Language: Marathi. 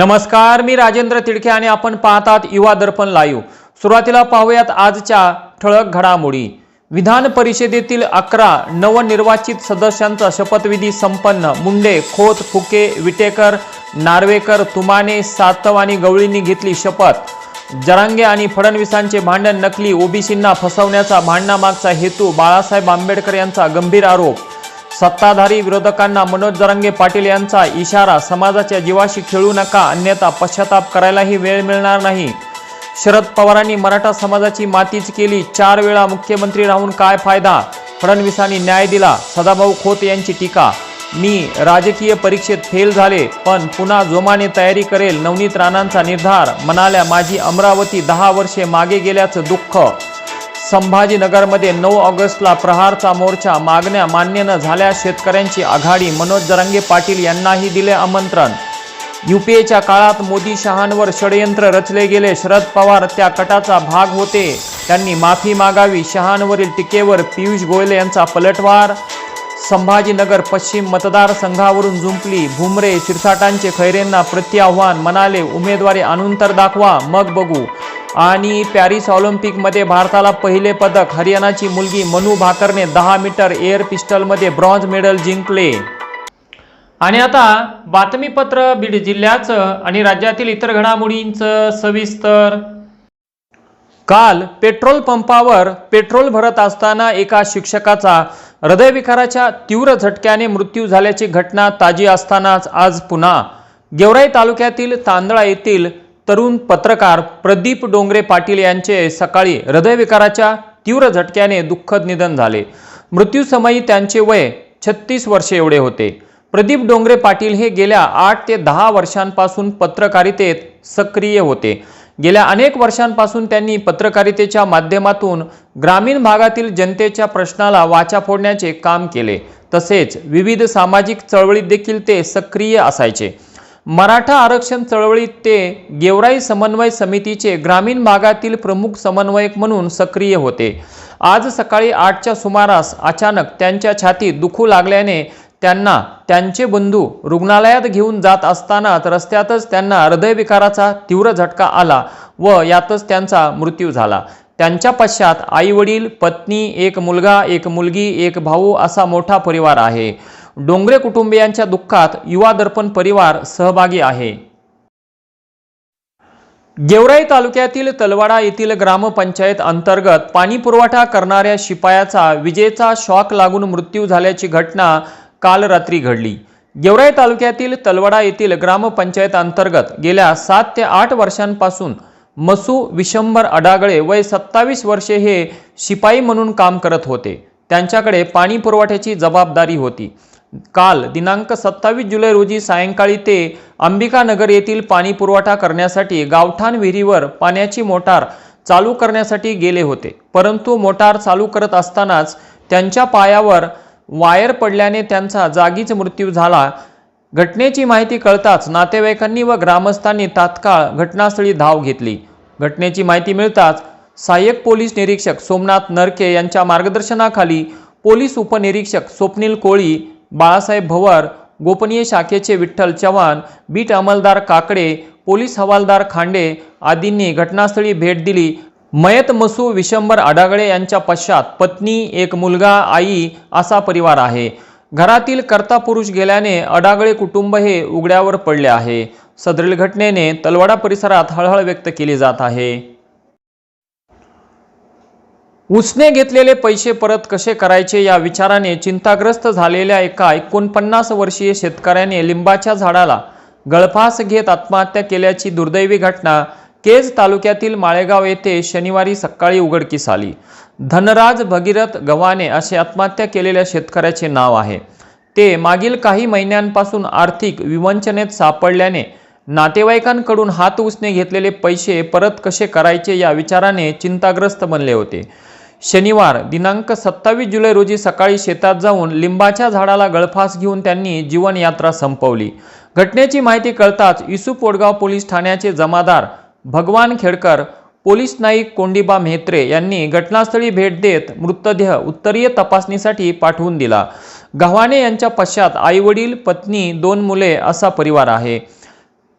नमस्कार मी राजेंद्र तिडके आणि आपण पाहतात युवा दर्पण लाईव्ह. सुरुवातीला पाहूयात आजच्या ठळक घडामोडी. विधान परिषदेतील अकरा नवनिर्वाचित सदस्यांचा शपथविधी संपन्न. मुंडे खोत फुके विटेकर नार्वेकर तुमाने सातव आणि गवळींनी घेतली शपथ. जरांगे आणि फडणवीसांचे भांडण नकली. ओबीसींना फसवण्याचा भांडणामागचा हेतू बाळासाहेब आंबेडकर यांचा गंभीर आरोप. सत्ताधारी विरोधकांना मनोज जरांगे पाटील यांचा इशारा समाजाच्या जीवाशी खेळू नका अन्यथा पश्चाताप करायलाही वेळ मिळणार नाही. शरद पवारांनी मराठा समाजाची मातीच केली चार वेळा मुख्यमंत्री राहून काय फायदा? फडणवीसांनी न्याय दिला सदाभाऊ खोत यांची टीका. मी राजकीय परीक्षेत फेल झाले पण पुन्हा जोमाने तयारी करेल नवनीत राणांचा निर्धार म्हणाल्या माझी अमरावती दहा वर्षे मागे गेल्याचं दुःख. संभाजीनगरमध्ये नऊ ऑगस्टला प्रहारचा मोर्चा मागण्या मान्य न झाल्या. शेतकऱ्यांची आघाडी मनोज जरांगे पाटील यांनाही दिले आमंत्रण. युपीएच्या काळात मोदी शहांवर षडयंत्र रचले गेले. शरद पवार त्या कटाचा भाग होते. त्यांनी माफी मागावी. शहांवरील टीकेवर पियुष गोयल यांचा पलटवार. संभाजीनगर पश्चिम मतदारसंघावरून जुंपली. भुमरे शिरसाटांचे खैरेंना प्रत्याह्वान म्हणाले. उमेदवारी आणून तर दाखवा. मग बघू. आणि पॅरिस ऑलिम्पिकमध्ये भारताला पहिले पदक हरियाणाची मुलगी मनू भाकरने दहा मीटर एअर पिस्टलमध्ये ब्रॉन्झ मेडल जिंकले. आणि आता बातमीपत्र बीड जिल्ह्याचं आणि राज्यातील इतर घडामोडींचं सविस्तर. काल पेट्रोल पंपावर पेट्रोल भरत असताना एका शिक्षकाचा हृदयविकाराच्या तीव्र झटक्याने मृत्यू झाल्याची घटना ताजी असतानाच आज पुन्हा. गेवराई तालुक्यातील तांदळा येथील तरुण पत्रकार प्रदीप डोंगरे पाटील यांचे सकाळी हृदयविकाराच्या तीव्र झटक्याने दुःखद निधन झाले. मृत्यूसमयी त्यांचे वय छत्तीस वर्षे एवढे होते. प्रदीप डोंगरे पाटील हे गेल्या आठ ते दहा वर्षांपासून पत्रकारितेत सक्रिय होते. गेल्या अनेक वर्षांपासून त्यांनी पत्रकारितेच्या माध्यमातून ग्रामीण भागातील जनतेच्या प्रश्नाला वाचा फोडण्याचे काम केले. तसेच विविध सामाजिक चळवळीत देखील ते सक्रिय असायचे. मराठा आरक्षण चळवळीत ते गेवराई समन्वय समितीचे ग्रामीण भागातील प्रमुख समन्वयक म्हणून सक्रिय होते. आज सकाळी आठच्या सुमारास अचानक त्यांच्या छातीत दुखू लागल्याने त्यांना त्यांचे बंधू रुग्णालयात घेऊन जात असतानाच रस्त्यातच त्यांना हृदयविकाराचा तीव्र झटका आला व यातच त्यांचा मृत्यू झाला. त्यांच्या पश्चात आई वडील पत्नी एक मुलगा एक मुलगी एक भाऊ असा मोठा परिवार आहे. डोंगरे कुटुंबियांच्या दुःखात युवा दर्पण परिवार सहभागी आहे. गेवराई तालुक्यातील तलवाडा येथील ग्रामपंचायत अंतर्गत पाणी पुरवठा करणाऱ्या शिपायाचा विजेचा शॉक लागून मृत्यू झाल्याची घटना काल रात्री घडली. गेवराई तालुक्यातील तलवाडा येथील ग्रामपंचायत अंतर्गत गेल्या सात ते आठ वर्षांपासून मसू विशंभर अडागळे वय सत्तावीस वर्षे हे शिपाई म्हणून काम करत होते. त्यांच्याकडे पाणी पुरवठ्याची जबाबदारी होती. काल दिनांक सत्तावीस जुलै रोजी सायंकाळी ते अंबिकानगर येथील पाणी पुरवठा करण्यासाठी गावठाण विहिरीवर पाण्याची मोटार चालू करण्यासाठी गेले होते. परंतु मोटार चालू करत असतानाच त्यांच्या पायावर वायर पडल्याने त्यांचा जागीच मृत्यू झाला. घटनेची माहिती कळताच नातेवाईकांनी व ग्रामस्थांनी तात्काळ घटनास्थळी धाव घेतली. घटनेची माहिती मिळताच सहाय्यक पोलीस निरीक्षक सोमनाथ नरके यांच्या मार्गदर्शनाखाली पोलीस उपनिरीक्षक स्वप्नील कोळी बाळासाहेब भवर गोपनीय शाखेचे विठ्ठल चव्हाण बीट अंमलदार काकडे पोलीस हवालदार खांडे आदींनी घटनास्थळी भेट दिली. मयत मसू विशंबर आडागळे यांच्या पश्चात पत्नी एक मुलगा आई असा परिवार आहे. घरातील कर्ता पुरुष गेल्याने अडागळे कुटुंब हे उघड्यावर पडले आहे. सदरील घटनेने तलवाडा परिसरात हळहळ व्यक्त केली जात आहे. उसने घेतलेले पैसे परत कसे करायचे या विचाराने चिंताग्रस्त झालेल्या एका एकोणपन्नास वर्षीय शेतकऱ्याने लिंबाच्या झाडाला गळफास घेत आत्महत्या केल्याची दुर्दैवी घटना केज तालुक्यातील माळेगाव येथे शनिवारी सकाळी उघडकीस आली. धनराज भगीरथ गव्हाणे असे आत्महत्या केलेल्या शेतकऱ्याचे नाव आहे. ते मागील काही महिन्यांपासून आर्थिक विवंचनेत सापडल्याने नातेवाईकांकडून हात उसने घेतलेले पैसे परत कसे करायचे या विचाराने चिंताग्रस्त बनले होते. शनिवार दिनांक सत्तावीस जुलै रोजी सकाळी शेतात जाऊन लिंबाच्या झाडाला गळफास घेऊन त्यांनी जीवनयात्रा संपवली. घटनेची माहिती कळताच युसुफ वडगाव पोलीस ठाण्याचे जमादार भगवान खेडकर पोलीस नाईक कोंडिबा म्हेत्रे यांनी घटनास्थळी भेट देत मृतदेह उत्तरीय तपासणीसाठी पाठवून दिला. गव्हाणे यांच्या पश्चात आईवडील पत्नी दोन मुले असा परिवार आहे.